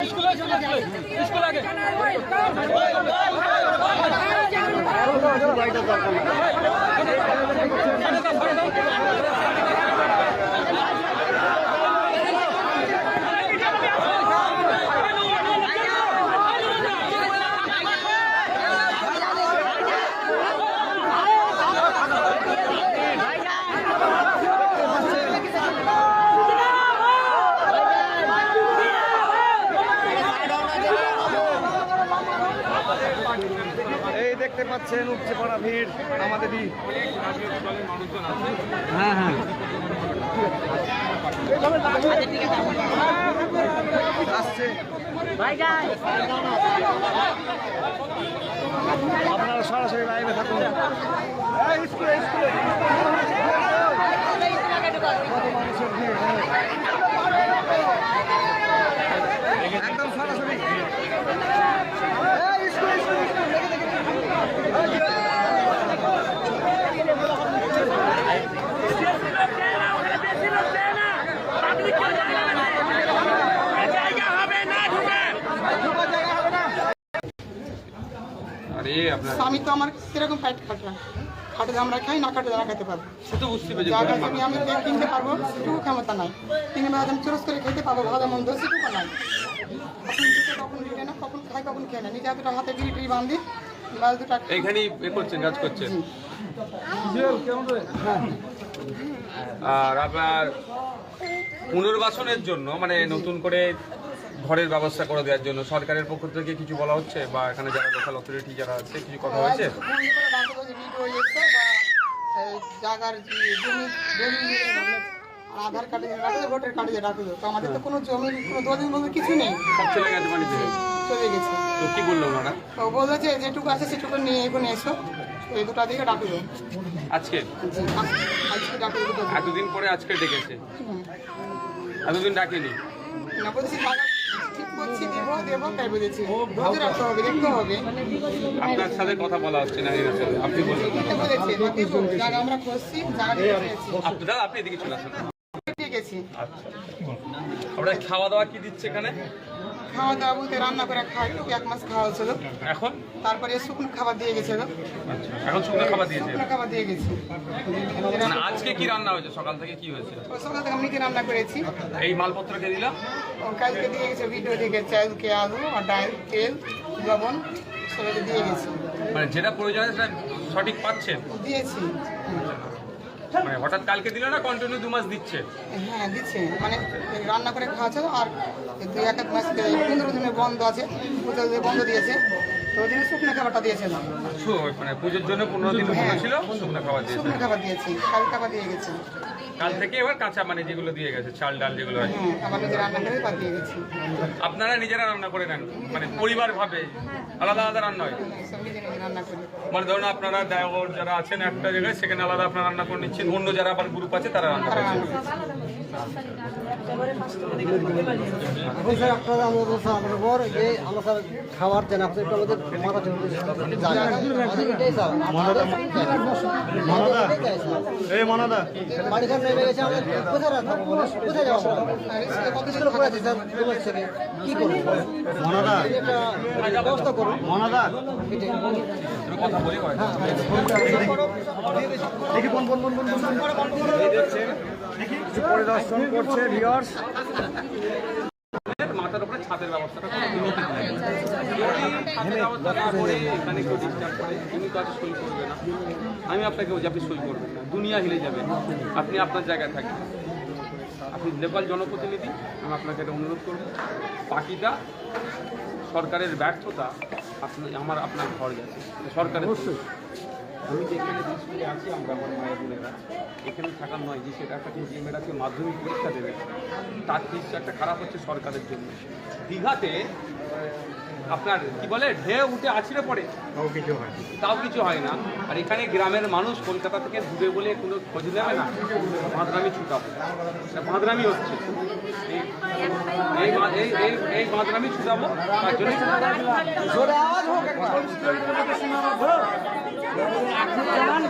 এই দেখতে পাচ্ছেন উপচে পড়া ভিড় আমাদেরই হ্যাঁ হ্যাঁ। আসছে। আপনারা সরাসরি লাইভে থাকুন। কত মানুষের ভিড় হ্যাঁ। একদম সরাসরি এই স্কুলে স্কুলে স্কুলে দেখে দেখে আমি তো আমার কীরকম পেট খাটে খাটে আমরা খাই না খাটে না খেতে পারব। সে তো বুঝতে পেরেছি। যা গরিব কাছে মানুষ। আমি কিনতে পারব সেটুকু ক্ষমতা নাই। কিনে বেলা আমি চুরস করে খেতে পারব ভালো মন্দ সেটুকু নাই। কখন দিতে না কখন খাই কখন খেয়ে না। নিজে দুটো হাতে বিড়ি টিড়ি বান্ধি বাস দুটা এইখানেই এ করছেন কাজ করছেন? আর আপনার পুনর্বাসনের জন্য মানে নতুন করে ঘরের ব্যবস্থা করে দেওয়ার জন্য সরকারের পক্ষ থেকে কিছু বলা হচ্ছে? বা এখানে যারা লোকাল অথরিটি যারা আছে কিছু কথা হয়েছে? জায়গার জমি জমি মানে আধার কার্ডে রাখবে ভোটার কার্ডে রাখবে তো আমাদের তো কোনো কোনো দলিল বলতে কিছু নেই। চলে গেছে পানিতে চলে গেছে। তো কি বলল ওনারা? তো যেটুকু আছে সেটুকু নিয়ে এখানে এসো। এই দুটা দিকে আজকে? আজকে এতদিন পরে আজকে ডেকেছে। এতদিন ডাকেনি? না বলছি ঠিক করছি দেবো দেবো তাই বলেছি বুঝে রাখতে হবে দেখতে হবে আপনার সাথে কথা বলা হচ্ছে না এর সাথে আপনি বললেন এটা বলেছি দেবো আমরা জায়গা দিয়ে আপনি এদিকে চলে আসুন। গেছি আচ্ছা। আপনার খাওয়া দাওয়া কি দিচ্ছে এখানে? খাওয়া দাওয়া বলতে রান্না করে খাই এক মাস খাওয়া হয়েছিল এখন? তারপরে শুকনো খাবার দিয়ে গেছিল। আচ্ছা এখন শুকনো খাবার দিয়েছে শুকনো খাবার দিয়ে গেছি। মানে আজকে কি রান্না হয়েছে? সকাল থেকে কি হয়েছে? সকাল থেকে আমি নিজে রান্না করেছি। এই মালপত্র কে দিলাম ও কালকে দিয়ে গেছে ভিডিও থেকে চাল কে আলু আর ডাল তেল লবণ সবাইকে দিয়ে গেছি। মানে যেটা প্রয়োজন সেটা সঠিক পাচ্ছেন? দিয়েছি। মানে হঠাৎ কালকে দিল না কন্টিনিউ দু মাস দিচ্ছে? হ্যাঁ দিচ্ছে। মানে রান্না করে খাওয়া আর দুই এক এক মাস পনেরো দিনে বন্ধ আছে পুজো বন্ধ দিয়েছে। তো ওই জন্য শুকনো খাবারটা দিয়েছিলাম মানে পুজোর জন্য পনেরো দিন ছিল শুকনো খাবার দিয়েছে। শুকনো খাবার দিয়েছি কাল খাবার দিয়ে গেছি। কাল থেকে এবার কাঁচা মানে যেগুলো দিয়ে গেছে চাল ডাল যেগুলো আছে। হ্যাঁ আবার নিজে রান্না করে বাদ গেছি আপনারা নিজেরা রান্না করে নেন মানে পরিবার ভাবে আলাদা আলাদা রান্না হয়। করি। মানে ধরুন আপনারা দেওয়ার যারা আছেন একটা জায়গায় সেখানে আলাদা আপনারা রান্না করে নিচ্ছেন অন্য যারা আবার গ্রুপ আছে তারা রান্না করছেন। এখন স্যার আপনারা আমরা বলছি আমাদের পর যে আমরা স্যার খাবার দেন আপনি একটু আমাদের মাথা চলে এটাই স্যার। এই মনাদা। বাড়ি স্যার। নেমে গেছে আমরা কোথায় রাখব কোথায় স্কুলে কত স্কুলে পড়ে আছে স্যার তোমার ছেলে কি করব? মনাদা। একটা ব্যবস্থা করুন। মনাদা। কথা বলি হয় দেখি বন বন বন বন বন পরিদর্শন করছে ভিউয়ার্স মাথার উপরে ছাদের ব্যবস্থাটা আমি আপনাকে বলছি আপনি সই করবেন না। দুনিয়া হিলে যাবেন। আপনি আপনার জায়গায় থাকবেন। আপনি লোকাল জনপ্রতিনিধি আমি আপনাকে এটা অনুরোধ করব। বাকিটা সরকারের ব্যর্থতা আপনি আমার আপনার ঘর গেছে। সরকারের অবশ্যই। আমি যেখানে যে স্কুলে আছি আমরা আমার মায়ের বোনেরা। এখানে থাকার নয় যে সেটা একটা যে মেয়েরাকে মাধ্যমিক পরীক্ষা দেবে তার ফিসটা একটা খারাপ হচ্ছে সরকারের জন্য। দীঘাতে আপনার কি বলে ঢেউ উঠে আছড়ে পড়ে। তাও কিছু হয় তাও কিছু হয় না। আর এখানে গ্রামের মানুষ কলকাতা থেকে ডুবে বলে কোনো খোঁজ নেবে না। বাঁদরামি ছুটাবো এটা বাঁদরামি হচ্ছে। এই- এই এই ছুটাবো তার জন্য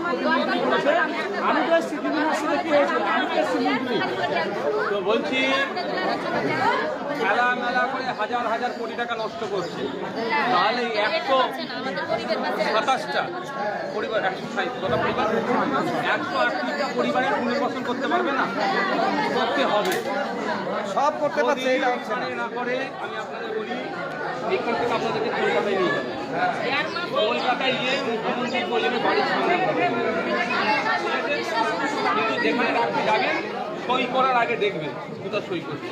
আমি তো এসছি দিদিন আসলে কি হয়েছে? আমি তো এসছি তো বলছি মেলা মেলা করে হাজার হাজার কোটি টাকা নষ্ট করছে। তাহলে এই একশো সাতাশটা পরিবার একশো কত পরিবার একশো আটটা পরিবারের পুনর্বাসন করতে পারবে না? করতে হবে। সব করতে পারছে না। না করে আমি আপনাদের বলি এখান থেকে আপনাদেরকে কলকাতায় নিয়ে যাব। কলকাতায় গিয়ে সামনে কিন্তু যেখানে রাখতে যাবেন সই করার আগে দেখবে কোথাও সই করছে।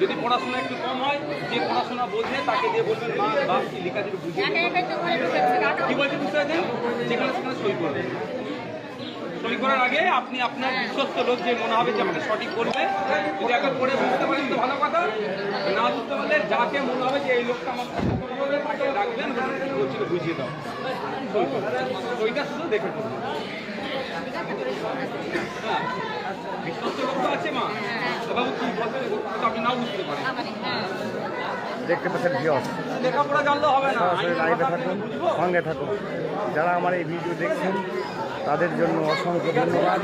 যদি পড়াশোনা একটু কম হয়, যে পড়াশোনা বোঝে, তাকে দিয়ে বলবেন, মা, বাপ কি লেখা দিবে বুঝিয়ে কি বলছে বুঝতে যেখানে সেখানে সই করবেন সই করার আগে আপনি আপনার বিশ্বস্ত লোক যে মনে হবে যে আমাকে সঠিক করবে। যদি একবার করে বুঝতে পারেন তো ভালো কথা। না বুঝতে পারলে যাকে মনে হবে যে এই লোকটা আমার তাকে রাখবেন বলছিল বুঝিয়ে দাও। সইটা শুধু দেখে করবেন হ্যাঁ। বিশ্বস্ত লোক তো আছে মা। তো বাবু কি বলতে আপনি নাও বুঝতে পারেন। দেখতে পাচ্ছেন ভিওস লেখাপড়া জানলে হবে না। সঙ্গে থাকুন। যারা আমার এই ভিডিও দেখছেন তাদের জন্য অসংখ্য ধন্যবাদ।